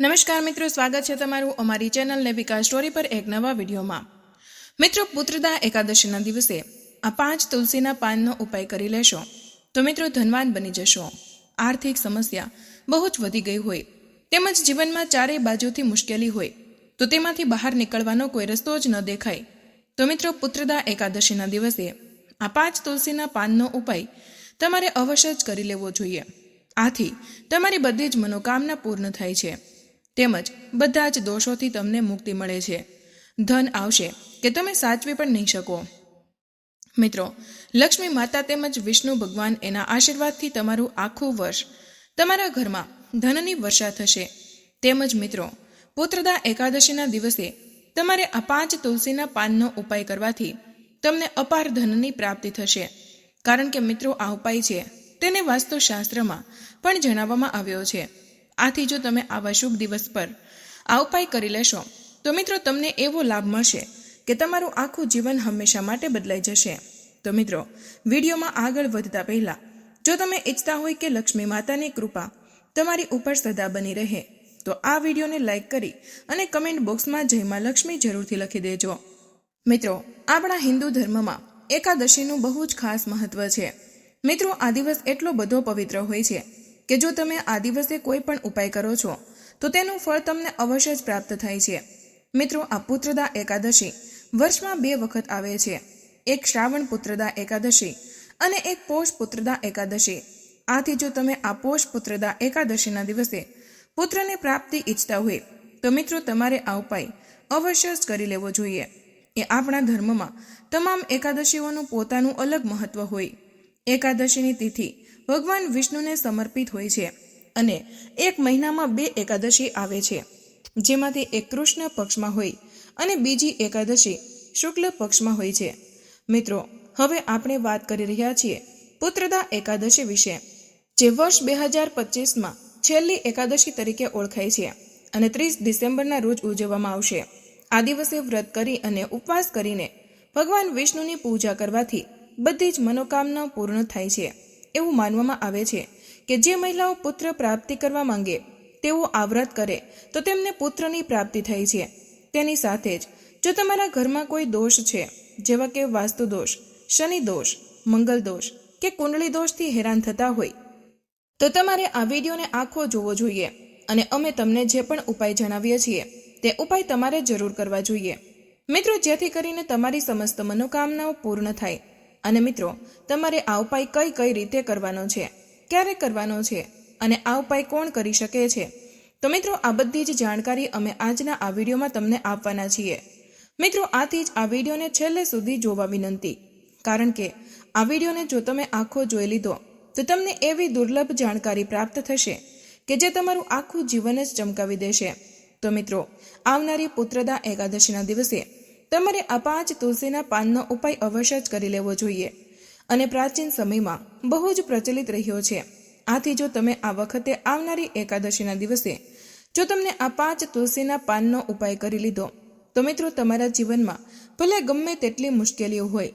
નમસ્કાર મિત્રો, સ્વાગત છે તમારું અમારી ચેનલ નેવિકા સ્ટોરી પર એક નવા વિડીયોમાં. મિત્રો, પુત્રદા એકાદશીના દિવસે આ પાંચ તુલસીના પાનનો ઉપાય કરી લેશો. તો મિત્રો, ધનવાન બની જશો. આર્થિક સમસ્યા બહુ જ વધી ગઈ હોય. તેમજ જીવનમાં ચારેય બાજુથી મુશ્કેલી હોય. તો તેમાંથી બહાર નીકળવાનો કોઈ રસ્તો જ ન દેખાય. તો મિત્રો, પુત્રદા એકાદશીના દિવસે આ પાંચ તુલસીના પાનનો ઉપાય તમારે અવશ્ય જ કરી લેવો જોઈએ. આથી તમારી બધી જ મનોકામના પૂર્ણ થાય છે. તેમજ બધા જ દોષોથી તમને મુક્તિ મળે છે. ધન આવશે કે તમે સાચવી પણ નહીં શકો. મિત્રો, લક્ષ્મી માતા તેમજ વિષ્ણુ ભગવાન એના આશીર્વાદથી તમારું આખું વર્ષ, તમારા ઘરમાં ધનની વર્ષા થશે. તેમજ મિત્રો, પુત્રદા એકાદશીના દિવસે તમારે આ પાંચ તુલસીના પાનનો ઉપાય કરવાથી તમને અપાર ધનની પ્રાપ્તિ થશે. કારણ કે મિત્રો, આ ઉપાય છે. તેને વાસ્તુશાસ્ત્રમાં પણ જણાવવામાં આવ્યો છે. આથી જો તમે આવા શુભ દિવસ પર આ ઉપાય કરી લેશો, તો મિત્રો તમને એવો લાભ મળશે કે તમારું આખું જીવન હંમેશા માટે બદલાઈ જશે. તો મિત્રો, વિડીયોમાં આગળ વધતા પહેલા, જો તમે ઈચ્છતા હોય કે લક્ષ્મી માતાની કૃપા તમારી ઉપર સદા બની રહે, તો આ વિડીયોને લાઈક કરી અને કમેન્ટ બોક્સમાં જયમાં લક્ષ્મી જરૂરથી લખી દેજો. મિત્રો, આપણા હિન્દુ ધર્મમાં એકાદશીનું બહુ જ ખાસ મહત્વ છે. મિત્રો, આ દિવસ એટલો બધો પવિત્ર હોય છે કે જો તમે આ દિવસે કોઈ પણ ઉપાય કરો છો, તો તેનું ફળ તમને અવશ્ય જ પ્રાપ્ત થાય છે. મિત્રો, આ પુત્રદા એકાદશી વર્ષમાં બે વખત આવે છે. એક શ્રાવણ પુત્રદા એકાદશી અને એક પોષ પુત્રદા એકાદશી. આથી જો તમે આ પોષ પુત્રદા એકાદશીના દિવસે પુત્રને પ્રાપ્તિ ઈચ્છતા હોય, તો મિત્રો, તમારે આ ઉપાય અવશ્ય જ કરી લેવો જોઈએ. એ આપણા ધર્મમાં તમામ એકાદશીઓનું પોતાનું અલગ મહત્વ હોય. એકાદશીની તિથિ ભગવાન વિષ્ણુને સમર્પિત હોય છે અને એક મહિનામાં બે એકાદશી આવે છે, જેમાંથી એક કૃષ્ણ પક્ષમાં હોય અને બીજી એકાદશી શુક્લ પક્ષમાં હોય છે. મિત્રો, હવે આપણે વાત કરી રહ્યા છીએ પુત્રદા એકાદશી વિશે, જે વર્ષ બે હજાર પચીસમાં છેલ્લી એકાદશી તરીકે ઓળખાય છે અને ત્રીસ ડિસેમ્બરના રોજ ઉજવવામાં આવશે. આ દિવસે વ્રત કરી અને ઉપવાસ કરીને ભગવાન વિષ્ણુની પૂજા કરવાથી બધી જ મનોકામના પૂર્ણ થાય છે. એવું માનવામાં આવે છે કે જે મહિલાઓ પુત્ર પ્રાપ્તિ કરવા માંગે, તેઓ આ વ્રત કરે, તો તેમને પુત્રની પ્રાપ્તિ થઈ છે. તેની સાથે જ, જો તમારા ઘરમાં કોઈ દોષ છે, જેવા કે વાસ્તુ દોષ, શનિ દોષ, મંગલ દોષ કે કુંડળી દોષથી હેરાન થતા હોય, તો તમારે આ વિડીયોને આખો જોવો જોઈએ અને અમે તમને જે પણ ઉપાય જણાવીએ છીએ, તે ઉપાય તમારે જરૂર કરવા જોઈએ. મિત્રો, જેથી કરીને તમારી સમસ્ત મનોકામનાઓ પૂર્ણ થાય. અને મિત્રો, તમારે આ ઉપાય કઈ કઈ રીતે કરવાનો છે? ક્યારે કરવાનો છે? અને આ ઉપાય કોણ કરી શકે છે? તો મિત્રો, આ બધી જ જાણકારી અમે આજના આ વિડીયોમાં તમને આપવાના છીએ. મિત્રો, આથી જ આ વિડીયોને છેલ્લે સુધી જોવા વિનંતી. કારણ કે, આ વિડીયોને જો તમે આખો જોઈ લીધો, તો તમને એવી દુર્લભ જાણકારી પ્રાપ્ત થશે કે જે તમારું આખું જીવન જ ચમકાવી દેશે. તો મિત્રો, આવનારી પુત્રદા એકાદશીના દિવસે તમારે આ પાંચ તુલસીના પાનનો ઉપાય અવશ્ય જ કરી લેવો જોઈએ. અને પ્રાચીન સમયમાં બહુ જ પ્રચલિત રહ્યો છે. આથી જો તમે આ વખતે આવનારી એકાદશીના દિવસે જો તમને આ પાંચ તુલસીના પાનનો ઉપાય કરી લીધો, તો મિત્રો તમારા જીવનમાં ભલે ગમે તેટલી મુશ્કેલીઓ હોય,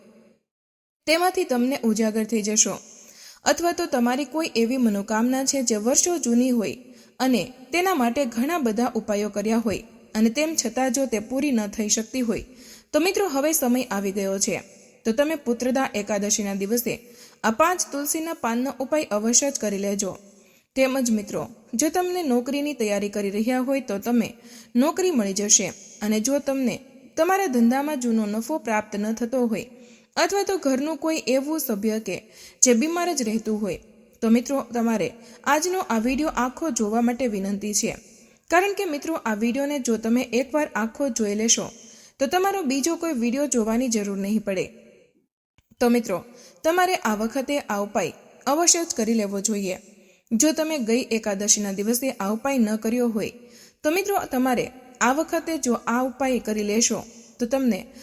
તેમાંથી તમને ઉજાગર થઈ જશો. અથવા તો તમારી કોઈ એવી મનોકામના છે જે વર્ષો જૂની હોય અને તેના માટે ઘણા બધા ઉપાયો કર્યા હોય અને તેમ છતાં જો તે પૂરી ન થઈ શકતી હોય તો મિત્રો, હવે સમય આવી ગયો છે. તો તમે પુત્રદા એકાદશીના દિવસે આ પાંચ તુલસીના પાનનો ઉપાય અવશ્ય જ કરી લેજો. તેમજ મિત્રો, જો તમને નોકરીની તૈયારી કરી રહ્યા હોય તો તમે નોકરી મળી જશે અને જો તમને તમારા ધંધામાં જૂનો નફો પ્રાપ્ત ન થતો હોય અથવા તો ઘરનું કોઈ એવું સભ્ય કે જે બીમાર જ રહેતું હોય, તો મિત્રો, તમારે આજનો આ વીડિયો આખો જોવા માટે વિનંતી છે. કારણ કે મિત્રો, આ વિડીયોને જો તમે એકવાર આખો જોઈ લેશો તો તમારો બીજો કોઈ વીડિયો જોવાની જરૂર નહીં પડે. તો મિત્રો, તમારે આ વખતે આ ઉપાય અવશ્ય જ કરી લેવો જોઈએ. જો તમે ગઈ એકાદશીના દિવસે આ ઉપાય ન કર્યો હોય, તો મિત્રો તમારે આ વખતે જો આ ઉપાય કરી લેશો, તો તમને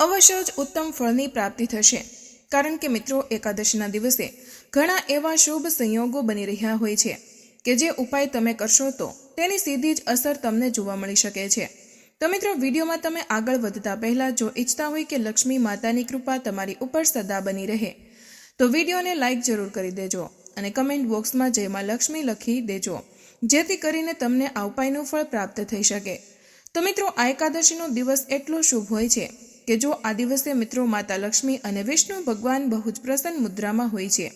અવશ્ય જ ઉત્તમ ફળની પ્રાપ્તિ થશે. કારણ કે મિત્રો, એકાદશીના દિવસે ઘણા એવા શુભ સંયોગો બની રહ્યા હોય છે કે જે ઉપાય તમે કરશો તો તેની સીધી જ અસર તમને જોવા મળી શકે છે. તો મિત્રો, વિડીયોમાં તમે આગળ વધતા પહેલા જો ઈચ્છતા હોય કે લક્ષ્મી માતાની કૃપા તમારી ઉપર સદા બની રહે, તો વિડીયોને લાઈક જરૂર કરી દેજો અને કમેન્ટ બોક્સમાં જયમાં લક્ષ્મી લખી દેજો, જેથી કરીને તમને આ ઉપાયનું ફળ પ્રાપ્ત થઈ શકે. તો મિત્રો, આ એકાદશીનો દિવસ એટલો શુભ હોય છે કે જો આ દિવસે મિત્રો માતા લક્ષ્મી અને વિષ્ણુ ભગવાન બહુ જ પ્રસન્ન મુદ્રામાં હોય છે.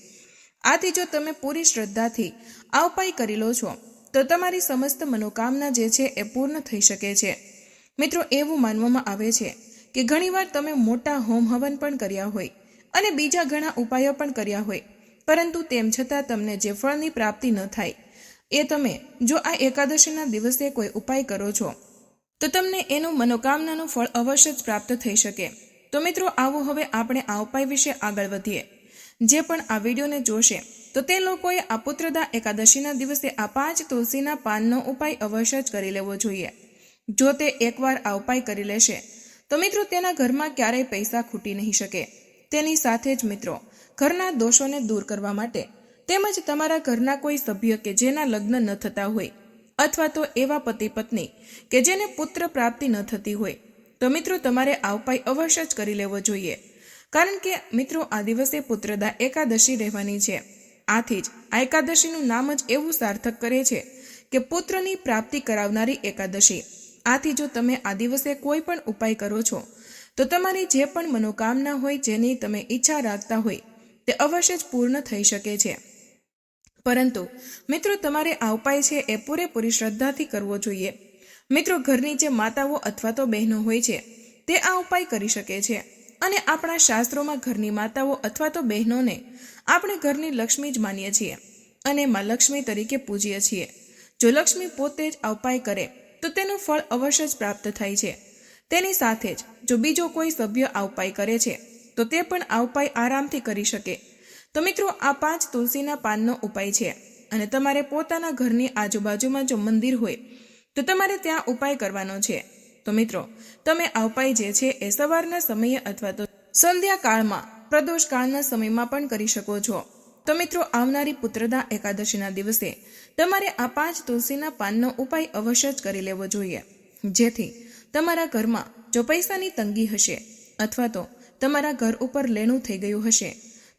આથી જો તમે પૂરી શ્રદ્ધાથી આ ઉપાય કરી લો છો, તો તમારી સમસ્ત મનોકામના જે છે એ પૂર્ણ થઈ શકે છે. મિત્રો, એવું માનવામાં આવે છે કે ઘણીવાર તમે મોટા હોમ હવન પણ કર્યા હોય અને બીજા ઘણા ઉપાયો પણ કર્યા હોય. પરંતુ તેમ છતાં તમને જે ફળની પ્રાપ્તિ ન થાય, એ તમે જો આ એકાદશીના દિવસે કોઈ ઉપાય કરો છો, તો તમને એનું મનોકામનાનું ફળ અવશ્ય જ પ્રાપ્ત થઈ શકે. તો મિત્રો, આવો હવે આપણે આ ઉપાય વિશે આગળ વધીએ. જે પણ આ વિડીયોને જોશે, તો તે લોકોએ આ પુત્રદા એકાદશીના દિવસે આ પાંચ તુલસીના પાનનો ઉપાય અવશ્ય જ કરી લેવો જોઈએ. જો તે એકવાર આ કરી લેશે, તો મિત્રો તેના ઘરમાં ક્યારેય પૈસા ખૂટી નહીં શકે. તેની સાથે જ મિત્રો, ઘરના દોષોને દૂર કરવા માટે તેમજ તમારા ઘરના કોઈ સભ્ય કે જેના લગ્ન ન થતા હોય અથવા તો એવા પતિ પત્ની કે જેને પુત્ર પ્રાપ્તિ ન થતી હોય, તો મિત્રો તમારે આ અવશ્ય જ કરી લેવો જોઈએ. કારણ કે મિત્રો આ દિવસે પુત્રદા એકાદશી રહેવાની છે. આથી જ આ એકાદશીનું નામ જ એવું સાર્થક કરે છે કે પુત્રની પ્રાપ્તિ કરાવનારી એકાદશી. આથી જો તમે આ દિવસે કોઈ પણ ઉપાય કરો છો, તો તમારી જે પણ મનોકામના હોય જેની તમે ઈચ્છા રાખતા હોય, તે અવશ્ય જ પૂર્ણ થઈ શકે છે. પરંતુ, મિત્રો, તમારે આ ઉપાય છે એ પૂરેપૂરી શ્રદ્ધાથી કરવો જોઈએ. મિત્રો, ઘરની જે માતાઓ અથવા તો બહેનો હોય છે, તે આ ઉપાય કરી શકે છે. અને આપણા શાસ્ત્રોમાં ઘરની માતાઓ અથવા તો બહેનોને આપણે ઘરની લક્ષ્મી જ માનીએ છીએ. અને માં લક્ષ્મી તરીકે પૂજીએ છીએ. જો લક્ષ્મી પોતે જ આ ઉપાય કરે તો તેનું ફળ અવશ્ય જ પ્રાપ્ત થાય છે. તેની સાથે જ, જો બીજો કોઈ સભ્ય આવપાય કરે છે, તો તે પણ આવપાય આરામથી કરી શકે. તો મિત્રો, આ પાંચ તુલસીના પાનનો ઉપાય છે અને તમારે પોતાના ઘરની આજુબાજુમાં જો મંદિર હોય, તો તમારે ત્યાં ઉપાય કરવાનો છે. તો મિત્રો, તમે આ જે છે એ સવારના સમયે અથવા તો સંધ્યાકાળમાં પ્રદોષ કાળના સમયમાં પણ કરી શકો છો. તો મિત્રો, આવનારી પુત્રદા એકાદશીના દિવસે તમારે આ પાંચ તુલસીના પાનનો ઉપાય અવશ્ય જ કરી લેવો જોઈએ. જેથી તમારા ઘરમાં જો પૈસાની તંગી હશે અથવા તો તમારા ઘર ઉપર લેણું થઈ ગયું હશે,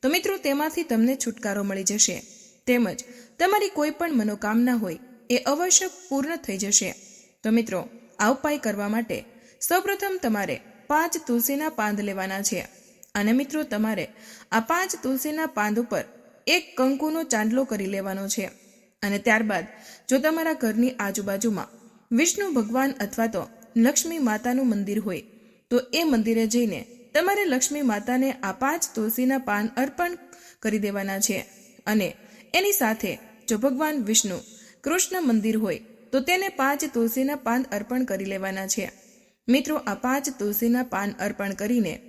તો મિત્રો તેમાંથી તમને છુટકારો મળી જશે. તેમજ તમારી કોઈ પણ મનોકામના હોય એ અવશ્ય પૂર્ણ થઈ જશે. તો મિત્રો, આ ઉપાય કરવા માટે સૌપ્રથમ તમારે પાંચ તુલસીના પાંદ લેવાના છે. અને મિત્રો, તમારે આ પાંચ તુલસીના પાંદ ઉપર એક કંકુનો ચાંદલો કરી લેવાનો છે. અને ત્યારબાદ, જો તમારા ઘરની આજુબાજુમાં વિષ્ણુ ભગવાન અથવા તો લક્ષ્મી માતાનું મંદિર હોય, તો એ મંદિરે જઈને તમારે લક્ષ્મી માતાને આ પાંચ તુલસીના પાન અર્પણ કરી દેવાના છે. અને એની સાથે જો ભગવાન વિષ્ણુ કૃષ્ણ મંદિર હોય, તો તેને પાંચ તુલસીના પાન અર્પણ કરી લેવાના છે. મિત્રો, આ પાંચ તુલસીના પાન અર્પણ કરીને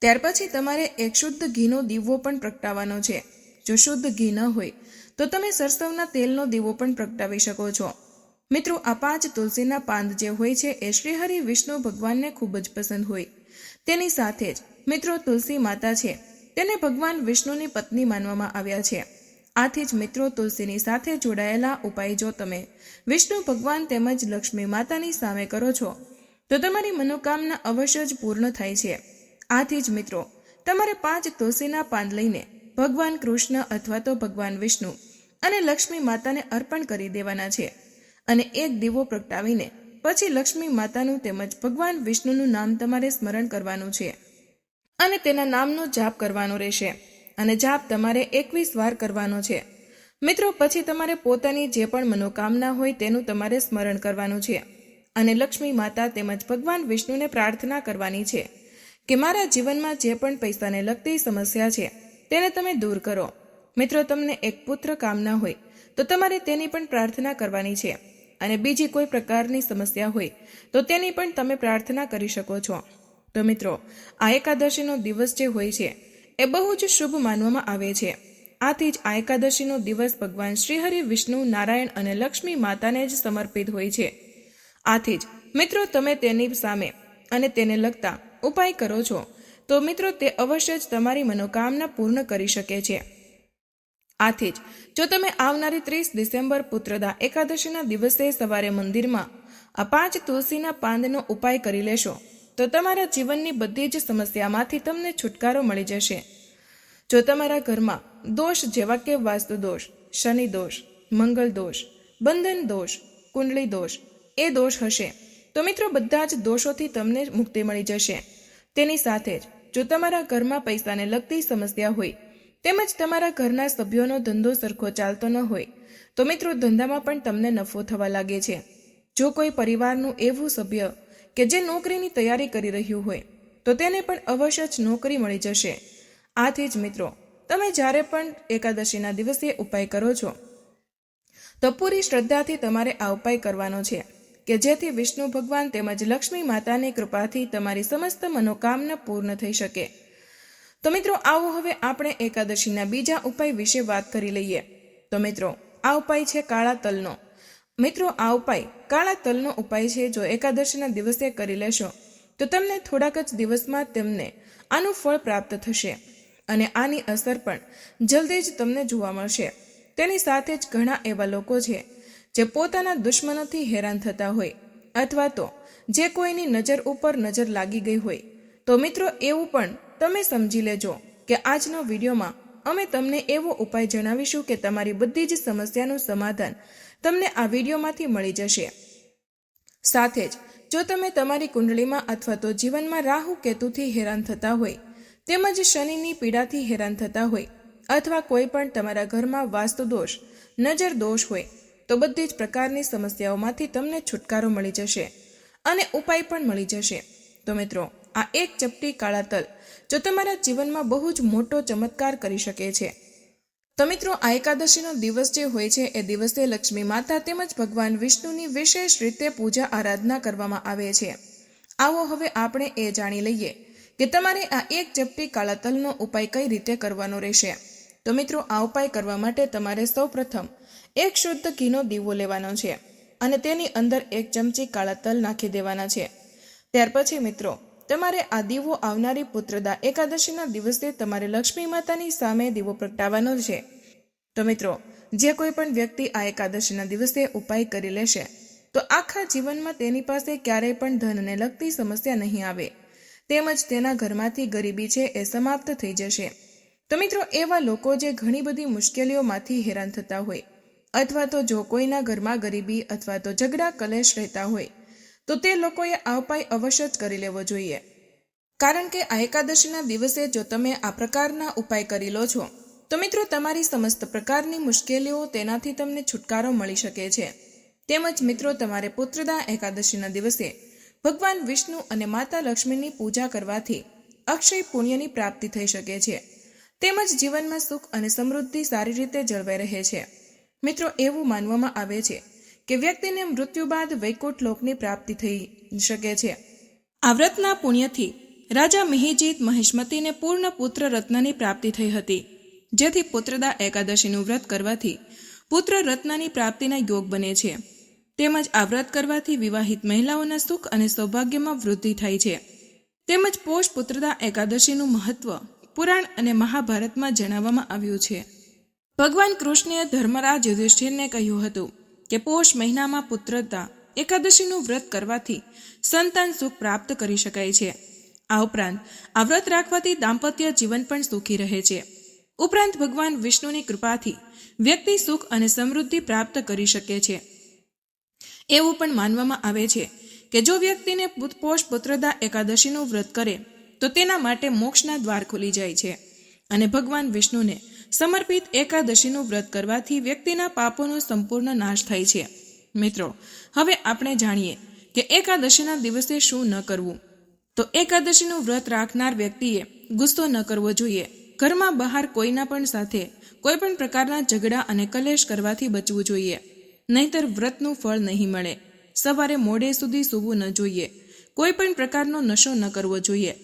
ત્યાર પછી તમારે એક શુદ્ધ ઘીનો દીવો પણ પ્રગટાવવાનો છે. જો શુદ્ધ ઘી ન હોય, તો તમે સરસવના તેલનો દીવો પણ પ્રગટાવી શકો છો. મિત્રો, આ પાંચ તુલસીના પાંદ જે હોય છે, એ શ્રીહરિ વિષ્ણુ ભગવાનને ખૂબ જ પસંદ હોય. તેની સાથે જ, મિત્રો, તુલસી માતા છે. તેને ભગવાન વિષ્ણુની પત્ની માનવામાં આવ્યા છે. આથી જ, મિત્રો, તુલસીની સાથે જોડાયેલા ઉપાય જો તમે વિષ્ણુ ભગવાન તેમજ લક્ષ્મી માતાની સામે કરો છો, તો તમારી મનોકામના અવશ્ય જ પૂર્ણ થાય છે. આથી જ, મિત્રો, તમારે પાંચ તુલસીના પાન લઈને ભગવાન કૃષ્ણ અથવા તો ભગવાન વિષ્ણુ અને લક્ષ્મી માતાને અર્પણ કરી દેવાના છે. અને એક દીવો પ્રગટાવીને પછી લક્ષ્મી માતાનું તેમજ ભગવાન વિષ્ણુનું નામ તમારે સ્મરણ કરવાનું છે. અને તેના નામનો જાપ કરવાનો રહેશે. અને જાપ તમારે એકવીસ વાર કરવાનો છે. મિત્રો, પછી તમારે પોતાની જે પણ મનોકામના હોય તેનું તમારે સ્મરણ કરવાનું છે. અને લક્ષ્મી માતા તેમજ ભગવાન વિષ્ણુને પ્રાર્થના કરવાની છે કે મારા જીવનમાં જે પણ પૈસાને લગતી સમસ્યા છે તેને તમે દૂર કરો. મિત્રો, તમને એક પુત્ર કામના હોય, તો તમારે તેની પણ પ્રાર્થના કરવાની છે. અને બીજી કોઈ પ્રકારની સમસ્યા હોય, તો તેની પણ તમે પ્રાર્થના કરી શકો છો. તો મિત્રો, આ એકાદશીનો દિવસ જે હોય છે, એ બહુ જ શુભ માનવામાં આવે છે. આથી જ આ એકાદશીનો દિવસ ભગવાન શ્રીહરિ, વિષ્ણુ, નારાયણ અને લક્ષ્મી માતાને જ સમર્પિત હોય છે. આથી જ, મિત્રો, તમે તેની સામે અને તેને લગતા ઉપાય કરો છો. તો મિત્રો તે અવશ્ય જ તમારી મનોકામના પૂર્ણ કરી શકે છે. આથી જ, જો તમે આવનારી ત્રીસ ડિસેમ્બર પુત્રદા એકાદશીના દિવસે સવારે મંદિરમાં આ પાંચ તુલસીના પાંદનો ઉપાય કરી લેશો, તો તમારા જીવનની બધી જ સમસ્યામાંથી તમને છુટકારો મળી જશે. જો તમારા ઘરમાં દોષ જેવા કે વાસ્તુ દોષ, શનિ દોષ, મંગલ દોષ, બંધન દોષ, કુંડળી દોષ, એ દોષ હશે, તો મિત્રો બધા જ દોષોથી તમને મુક્તિ મળી જશે. તેની સાથે જ, જો તમારા ઘરમાં પૈસાને લગતી સમસ્યા હોય, તેમજ તમારા ઘરના સભ્યોનો ધંધો સરખો ચાલતો ન હોય, તો મિત્રો ધંધામાં પણ તમને નફો થવા લાગે છે. જો કોઈ પરિવારનું એવું સભ્ય કે જે નોકરીની તૈયારી કરી રહ્યું હોય, તો તેને પણ અવશ્ય જ નોકરી મળી જશે. આથી જ મિત્રો, તમે જ્યારે પણ એકાદશીના દિવસે ઉપાય કરો છો, તો પૂરી શ્રદ્ધાથી તમારે આ ઉપાય કરવાનો છે. કે જેથી વિષ્ણુ ભગવાન તેમજ લક્ષ્મી માતાની કૃપાથી તમારી સમસ્ત મનોકામના પૂર્ણ થઈ શકે. તો મિત્રો, આવો હવે આપણે એકાદશીના બીજા ઉપાય વિશે વાત કરી લઈએ. તો મિત્રો, આ ઉપાય છે કાળા તલનો. મિત્રો, આ ઉપાય કાળા તલનો ઉપાય છે જો એકાદશીના દિવસે કરી લેશો, તો તમને થોડાક જ દિવસમાં તેમને આનું ફળ પ્રાપ્ત થશે અને આની અસર પણ જલ્દી જ તમને જોવા મળશે. તેની સાથે જ ઘણા એવા લોકો છે જે પોતાના દુશ્મનોથી હેરાન થતા હોય અથવા તો જે કોઈની નજર ઉપર નજર લાગી ગઈ હોય. તો મિત્રો, એવું પણ તમે સમજી લેજો કે આજનો વિડીયોમાં અમે તમને એવો ઉપાય જણાવીશું કે તમારી બધી જ સમસ્યાનું સમાધાન તમને આ વિડીયોમાંથી મળી જશે. સાથે જ, જો તમે તમારી કુંડળીમાં અથવા તો જીવનમાં રાહુ કેતુથી હેરાન થતા હોય, તેમજ શનિની પીડાથી હેરાન થતા હોય, અથવા કોઈ પણ તમારા ઘરમાં વાસ્તુ દોષ નજર દોષ હોય તો બધી જ પ્રકારની સમસ્યાઓમાંથી તમને છુટકારો મળી જશે અને ઉપાય પણ મળી જશે. તો મિત્રો, આ એક ચપટી કાળા તલ જો તમારા જીવનમાં બહુ જ મોટો ચમત્કાર કરી શકે છે. તો મિત્રો, આ એકાદશીનો દિવસ જે હોય છે, એ દિવસે લક્ષ્મી માતા તેમજ ભગવાન વિષ્ણુની વિશેષ રીતે પૂજા આરાધના કરવામાં આવે છે. આવો હવે આપણે એ જાણી લઈએ કે તમારે આ એક ચપટી કાળા તલનો ઉપાય કઈ રીતે કરવાનો રહેશે. તો મિત્રો, આ ઉપાય કરવા માટે તમારે સૌપ્રથમ એક શુદ્ધ ઘીનો દીવો લેવાનો છે અને તેની અંદર એક ચમચી કાળા તલ નાખી દેવાના છે. ત્યાર પછી મિત્રો, તમારે આ દીવો આવનારી પુત્રદા એકાદશીના દિવસે તમારે લક્ષ્મી માતાની સામે દીવો પ્રગટાવવાનો છે. તો મિત્રો, જે કોઈ પણ વ્યક્તિ આ એકાદશીના દિવસે ઉપાય કરી લેશે, તો આખા જીવનમાં તેની પાસે ક્યારેય પણ ધનને લગતી સમસ્યા નહીં આવે. તેમજ તેના ઘરમાંથી ગરીબી છે એ સમાપ્ત થઈ જશે. તો મિત્રો, એવા લોકો જે ઘણી બધી મુશ્કેલીઓમાંથી હેરાન થતા હોય અથવા તો જો કોઈના ઘરમાં ગરીબી અથવા તો ઝઘડા, કલેશ રહેતા હોય, તો તે લોકોએ આ ઉપાય અવશ્ય જ કરી લેવો જોઈએ. કારણ કે આ એકાદશીના દિવસે જો તમે આ પ્રકારના ઉપાય કરી લો છો, તો મિત્રો તમારી સમસ્ત પ્રકારની મુશ્કેલીઓ તેનાથી તમને છુટકારો મળી શકે છે. તેમજ મિત્રો, તમારે પુત્રદા એકાદશીના દિવસે ભગવાન વિષ્ણુ અને માતા લક્ષ્મીની પૂજા કરવાથી અક્ષય પુણ્યની પ્રાપ્તિ થઈ શકે છે. તેમજ જીવનમાં સુખ અને સમૃદ્ધિ સારી રીતે જળવાઈ રહે છે. મિત્રો, એવું માનવામાં આવે છે કે વ્યક્તિને મૃત્યુ બાદ વૈકુંઠ લોકની પ્રાપ્તિ થઈ શકે છે. આ વ્રતના પુણ્યથી રાજા મિહિજીત મહેશમતીને પૂર્ણ પુત્ર રત્નની પ્રાપ્તિ થઈ હતી. જેથી પુત્રદા એકાદશીનું વ્રત કરવાથી પુત્ર રત્નની પ્રાપ્તિના યોગ બને છે. તેમજ આ વ્રત કરવાથી વિવાહિત મહિલાઓના સુખ અને સૌભાગ્યમાં વૃદ્ધિ થાય છે. તેમજ પોષ પુત્રદા એકાદશીનું મહત્વ પુરાણ અને મહાભારતમાં જણાવવામાં આવ્યું છે. ભગવાન કૃષ્ણે ધર્મરાજ યુધિષ્ઠિરને કહ્યું હતું કે પોષ મહિનામાં પુત્રતા એકાદશીનું વ્રત કરવાથી સંતાન સુખ પ્રાપ્ત કરી શકાય છે. આ ઉપરાંત આ વ્રત રાખવાથી દાંપત્ય જીવન પણ સુખી રહે છે. ઉપરાંત ભગવાન વિષ્ણુની કૃપાથી વ્યક્તિ સુખ અને સમૃદ્ધિ પ્રાપ્ત કરી શકે છે. એવું પણ માનવામાં આવે છે કે જો વ્યક્તિને પોષ પુત્રદા એકાદશીનું વ્રત કરે, તો તેના માટે મોક્ષના દ્વાર ખુલી જાય છે અને ભગવાન વિષ્ણુને સમર્પિત એકાદશીનું વ્રત કરવાથી વ્યક્તિના પાપોનો સંપૂર્ણ નાશ થાય છે. મિત્રો, હવે આપણે જાણીએ કે એકાદશીના દિવસે શું ન કરવું. તો એકાદશીનું વ્રત રાખનાર વ્યક્તિએ ગુસ્સો ન કરવો જોઈએ. ઘરમાં બહાર કોઈના પણ સાથે કોઈ પણ પ્રકારના ઝઘડા અને કલેશ કરવાથી બચવું જોઈએ. નહીતર વ્રતનું ફળ નહીં મળે. સવારે મોડે સુધી સૂવું ન જોઈએ. કોઈ પણ પ્રકારનો નશો ન કરવો જોઈએ.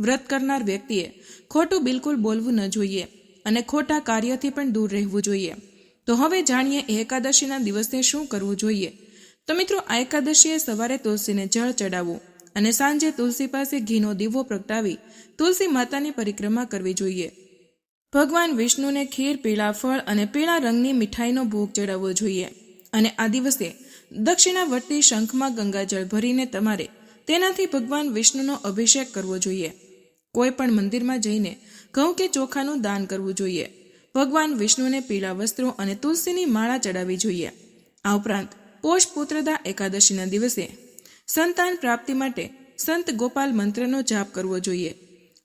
વ્રત કરનાર વ્યક્તિએ ખોટું બિલકુલ બોલવું ન જોઈએ. અને ખોટા કાર્યથી પણ દૂર રહેવું જોઈએ. તો હવે જાણીએ એકાદશીના દિવસે શું કરવું જોઈએ. તો મિત્રો, આ એકાદશીએ સવારે તુલસીને જળ ચડાવવું અને સાંજે તુલસી પાસે ઘીનો દીવો પ્રગટાવી તુલસી માતાની પરિક્રમા કરવી જોઈએ. ભગવાન વિષ્ણુને ખીર, પીળા ફળ અને પીળા રંગની મીઠાઈનો ભોગ ચડાવવો જોઈએ. અને આ દિવસે દક્ષિણાવર્તી શંખમાં ગંગાજળ ભરીને તમારે તેનાથી ભગવાન વિષ્ણુનો અભિષેક કરવો જોઈએ. કોઈ પણ મંદિરમાં જઈને ઘઉં કે ચોખાનું દાન કરવું જોઈએ. ભગવાન વિષ્ણુને પીળા વસ્ત્રો અને તુલસીની માળા ચડાવવી જોઈએ. આ ઉપરાંત પોષ પુત્રદા એકાદશીના દિવસે સંતાન પ્રાપ્તિ માટે સંત ગોપાલ મંત્રનો જાપ કરવો જોઈએ.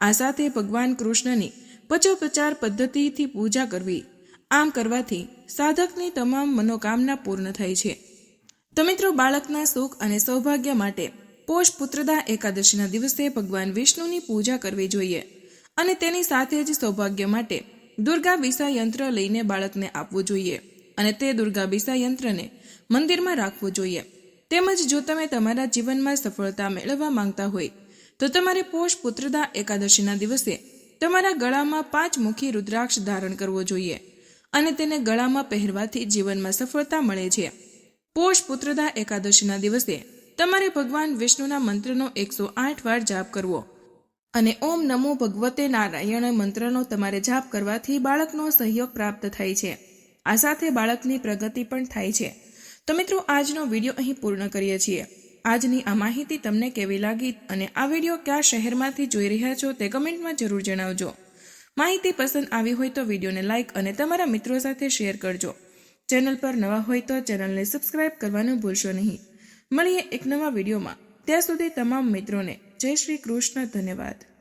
આ સાથે ભગવાન કૃષ્ણની પચોપચાર પદ્ધતિથી પૂજા કરવી, આમ કરવાથી સાધકની તમામ મનોકામના પૂર્ણ થાય છે. તો મિત્રો, બાળકના સુખ અને સૌભાગ્ય માટે પોષ પુત્રદા એકાદશીના દિવસે ભગવાન વિષ્ણુની પૂજા કરવી જોઈએ અને તેની સાથે જ સૌભાગ્ય માટે દુર્ગા વિસા યંત્ર લઈને બાળકને આપવું જોઈએ અને તે દુર્ગા વિસા યંત્રને મંદિરમાં રાખવું જોઈએ. તેમજ જો તમે તમારા જીવનમાં સફળતા મેળવવા માંગતા હોય, તો તમારે પોષ પુત્રદા એકાદશીના દિવસે તમારા ગળામાં પાંચ મુખી રુદ્રાક્ષ ધારણ કરવો જોઈએ અને તેને ગળામાં પહેરવાથી જીવનમાં સફળતા મળે છે. પોષ પુત્રદા એકાદશીના દિવસે તમારે ભગવાન વિષ્ણુના મંત્રનો એકસો આઠ વાર જાપ કરવો. અને ઓમ નમો ભગવતે નારાયણ મંત્રનો તમારે જાપ કરવાથી બાળકનો સહયોગ પ્રાપ્ત થાય છે. આ સાથે બાળકની પ્રગતિ પણ થાય છે. તો મિત્રો, આજનો વીડિયો અહીં પૂર્ણ કરીએ છીએ. આજની આ માહિતી તમને કેવી લાગી અને આ વીડિયો કયા શહેરમાંથી જોઈ રહ્યા છો તે કમેન્ટમાં જરૂર જણાવજો. માહિતી પસંદ આવી હોય તો વિડીયોને લાઇક અને તમારા મિત્રો સાથે શેર કરજો. ચેનલ પર નવા હોય તો ચેનલને સબસ્ક્રાઇબ કરવાનું ભૂલશો નહીં. મળીએ એક નવા વિડીયોમાં. ત્યાં સુધી તમામ મિત્રોને જય શ્રી કૃષ્ણ ધન્યવાદ.